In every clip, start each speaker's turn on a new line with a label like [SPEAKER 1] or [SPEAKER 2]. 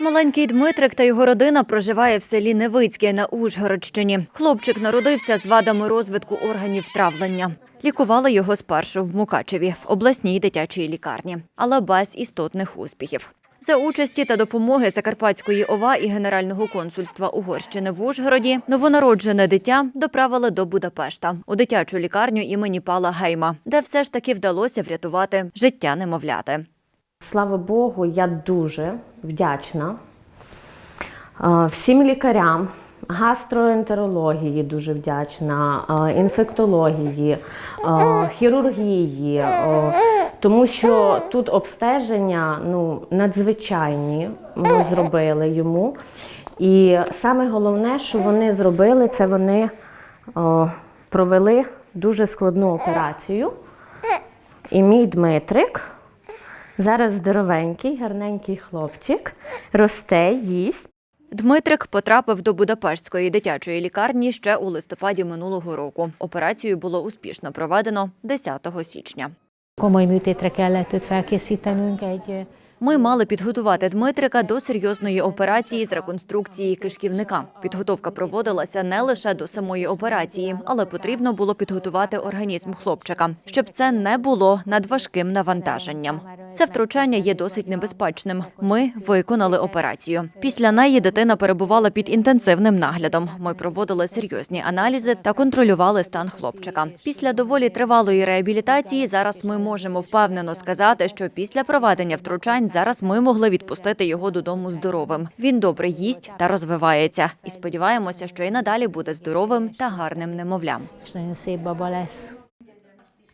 [SPEAKER 1] Маленький Дмитрик та його родина проживає в селі Невицьке на Ужгородщині. Хлопчик народився з вадами розвитку органів травлення. Лікували його спершу в Мукачеві в обласній дитячій лікарні, але без істотних успіхів. За участі та допомоги Закарпатської ОВА і Генерального консульства Угорщини в Ужгороді новонароджене дитя доправили до Будапешта у дитячу лікарню імені Пала Гейма, де все ж таки вдалося врятувати життя немовляти.
[SPEAKER 2] Слава Богу, я дуже вдячна е, всім лікарям, гастроентерології дуже вдячна, е, інфектології, е, хірургії, тому що тут обстеження ну, надзвичайні ми зробили йому. І саме головне, що вони зробили, це вони провели дуже складну операцію. І мій Дмитрик. Зараз здоровенький, гарненький хлопчик, росте, їсть.
[SPEAKER 1] Дмитрик потрапив до Будапештської дитячої лікарні ще у листопаді минулого року. Операцію було успішно проведено 10 січня. Ми мали підготувати Дмитрика до серйозної операції з реконструкції кишківника. Підготовка проводилася не лише до самої операції, але потрібно було підготувати організм хлопчика, щоб це не було надважким навантаженням. Це втручання є досить небезпечним. Ми виконали операцію. Після неї дитина перебувала під інтенсивним наглядом. Ми проводили серйозні аналізи та контролювали стан хлопчика. Після доволі тривалої реабілітації зараз ми можемо впевнено сказати, що після проведення втручань зараз ми могли відпустити його додому здоровим. Він добре їсть та розвивається. І сподіваємося, що і надалі буде здоровим та гарним немовлям.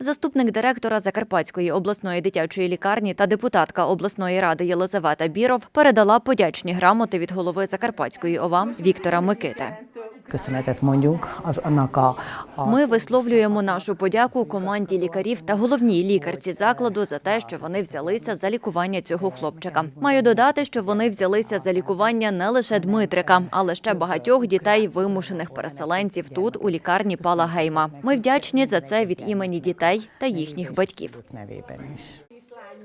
[SPEAKER 1] Заступник директора Закарпатської обласної дитячої лікарні та депутатка обласної ради Єлизавета Біров передала подячні грамоти від голови Закарпатської ОВА Віктора Микити.
[SPEAKER 3] Köszönetet mondjuk az annak a, a
[SPEAKER 1] Ми висловлюємо нашу подяку команді лікарів та головній лікарці закладу за те, що вони взялися за лікування цього хлопчика. Маю додати, що вони взялися за лікування не лише Дмитрика, але ще багатьох дітей, вимушених переселенців тут у лікарні Пала Гейма. Ми вдячні за це від імені дітей та їхніх батьків.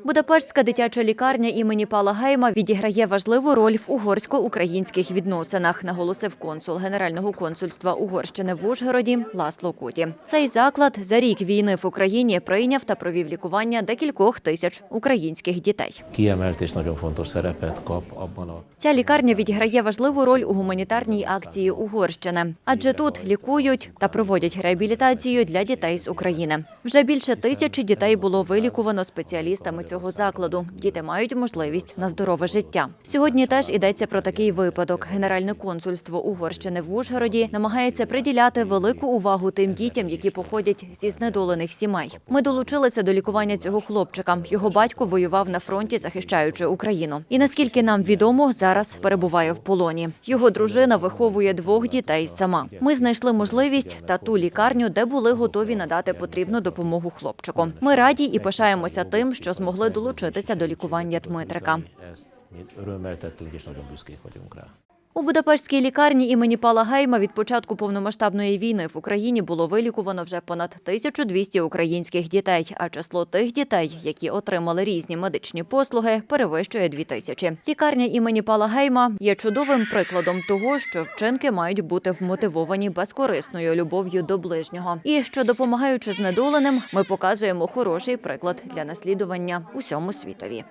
[SPEAKER 1] Будапештська дитяча лікарня імені Пала Гейма відіграє важливу роль в угорсько-українських відносинах, наголосив консул Генерального консульства Угорщини в Ужгороді Ласло Куті. Цей заклад за рік війни в Україні прийняв та провів лікування декількох тисяч українських дітей. Ця лікарня відіграє важливу роль у гуманітарній акції Угорщини, адже тут лікують та проводять реабілітацію для дітей з України. Вже більше тисячі дітей було вилікувано спеціалістами цього закладу. Діти мають можливість на здорове життя. Сьогодні теж йдеться про такий випадок. Генеральне консульство Угорщини в Ужгороді намагається приділяти велику увагу тим дітям, які походять зі знедолених сімей. Ми долучилися до лікування цього хлопчика. Його батько воював на фронті, захищаючи Україну. І наскільки нам відомо, зараз перебуває в полоні. Його дружина виховує двох дітей сама. Ми знайшли можливість та ту лікарню, де були готові надати потрібну допомогу хлопчику. Ми раді і пишаємося тим, що змогли долучитися до лікування Дмитрика. У Будапештській лікарні імені Пала Гейма від початку повномасштабної війни в Україні було вилікувано вже понад 1200 українських дітей, а число тих дітей, які отримали різні медичні послуги, перевищує 2000. Лікарня імені Пала Гейма є чудовим прикладом того, що вчинки мають бути вмотивовані безкорисною любов'ю до ближнього. І що допомагаючи знедоленим, ми показуємо хороший приклад для наслідування усьому світові.